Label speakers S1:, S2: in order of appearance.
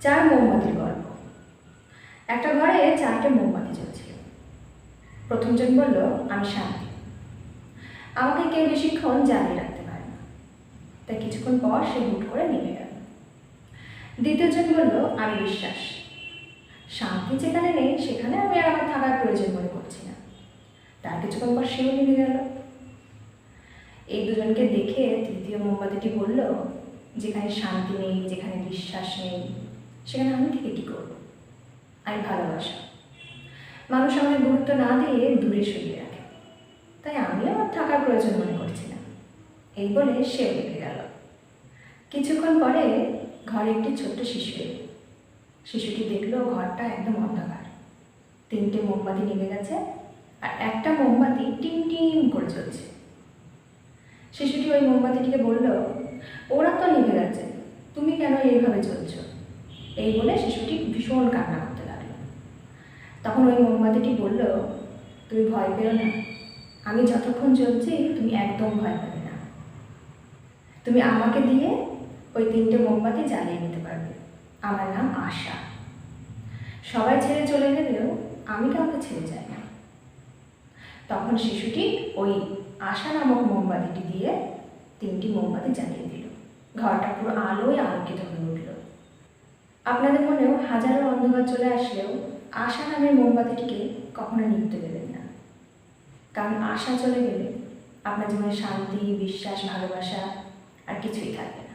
S1: চার মোমবাতির গল্প। একটা ঘরে চারটে মোমবাতি জ্বলছিল। প্রথমজন বলল, আমি শান্তি। আমাকে কেউ বেশিক্ষণ জ্বালিয়ে রাখতে পারে না। তাই কিছুক্ষণ পর সে হুট করে নেমে গেল। দ্বিতীয়জন বলল, আমি বিশ্বাস। শান্তি যেখানে নেই, সেখানে আমি আর আমার থাকার প্রয়োজন মনে করছি না। তার কিছুক্ষণ পর সেও নেমে গেল। এই দুজনকে দেখে তৃতীয় মোমবাতিটি বলল, যেখানে শান্তি নেই, যেখানে বিশ্বাস নেই সেখানে আমি থেকে কী করব? আমি ভালোবাসা। মানুষ আমাকে গুরুত্ব না দিয়ে দূরে সরিয়ে রাখে। তাই আমি আমার থাকার প্রয়োজন মনে করছি না। এই বলে সে রেখে গেল। কিছুক্ষণ পরে ঘরে একটি ছোট্ট শিশু এলো। শিশুটি দেখল ঘরটা একদম অন্ধকার। তিনটে মোমবাতি নিভে গেছে আর একটা মোমবাতি টিম টিম করে জ্বলছে। শিশুটি ওই মোমবাতিটিকে বলল, ওরা তো নিভে গেছে। তুমি কেন এইভাবে চলছ এই বলে শিশুটি ভীষণ কান্না করতে লাগল। তখন ওই মোমবাতিটি বলল তুমি ভয় পেও না। আমি যতক্ষণ চলছি, তুমি একদম ভয় পাবে না। তুমি আমাকে দিয়ে ওই তিনটে মোমবাতি জ্বালিয়ে নিতে পারবে। আমার নাম আশা। সবাই ছেড়ে চলে গেলেও আমি কাউকে ছেড়ে যাই না। তখন শিশুটি ওই আশা নামক মোমবাতিটি দিয়ে তিনটি মোমবাতি জ্বালিয়ে দিল। ঘরটা পুরো আলোয় আলোকিত হয়ে উঠল। আপনাদের মনেও হাজারো অন্ধকার চলে আসলেও আশা নামের মোমবাতিটিকে কখনো নিতে দেবেন না। কারণ আশা চলে গেলে আপনার জীবনে শান্তি, বিশ্বাস, ভালোবাসা আর কিছুই থাকবে